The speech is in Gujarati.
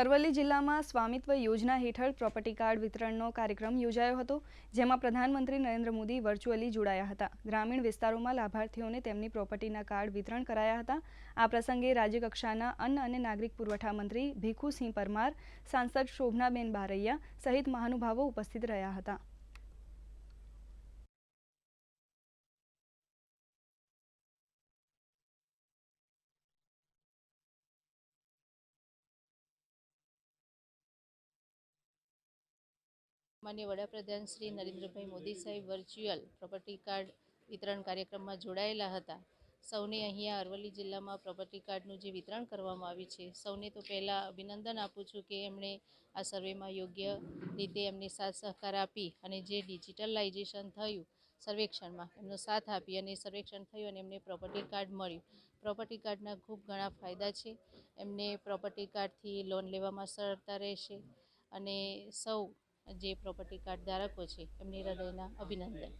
અરવલ્લી જિલ્લામાં સ્વામિત્વ યોજના હેઠળ પ્રોપર્ટી કાર્ડ વિતરણનો કાર્યક્રમ યોજાયો હતો, જેમાં પ્રધાનમંત્રી નરેન્દ્ર મોદી વર્ચ્યુઅલી જોડાયા હતા. ગ્રામીણ વિસ્તારોમાં લાભાર્થીઓને તેમની પ્રોપર્ટીના કાર્ડ વિતરણ કરાયા હતા. આ પ્રસંગે રાજ્યકક્ષાના અન્ન અને નાગરિક પુરવઠા મંત્રી ભીખુસિંહ પરમાર, સાંસદ શોભનાબેન બારૈયા સહિત મહાનુભાવો ઉપસ્થિત રહ્યા હતા. માન્ય વડાપ્રધાન શ્રી નરેન્દ્રભાઈ મોદી સાહેબ વર્ચ્યુઅલ પ્રોપર્ટી કાર્ડ વિતરણ કાર્યક્રમમાં જોડાયેલા હતા. સૌને અહીંયા અરવલ્લી જિલ્લામાં પ્રોપર્ટી કાર્ડનું જે વિતરણ કરવામાં આવ્યું છે, સૌને તો પહેલાં અભિનંદન આપું છું કે એમણે આ સર્વેમાં યોગ્ય રીતે એમને સાથ સહકાર આપી અને જે ડિજિટલાઇઝેશન થયું સર્વેક્ષણમાં, એમનો સાથ આપી અને સર્વેક્ષણ થયું અને એમને પ્રોપર્ટી કાર્ડ મળ્યું. પ્રોપર્ટી કાર્ડના ખૂબ ઘણા ફાયદા છે, એમને પ્રોપર્ટી કાર્ડથી લોન લેવામાં સરળતા રહેશે અને સૌ જે પ્રોપર્ટી કાર્ડ ધારકો છે એમને હૃદયના અભિનંદન.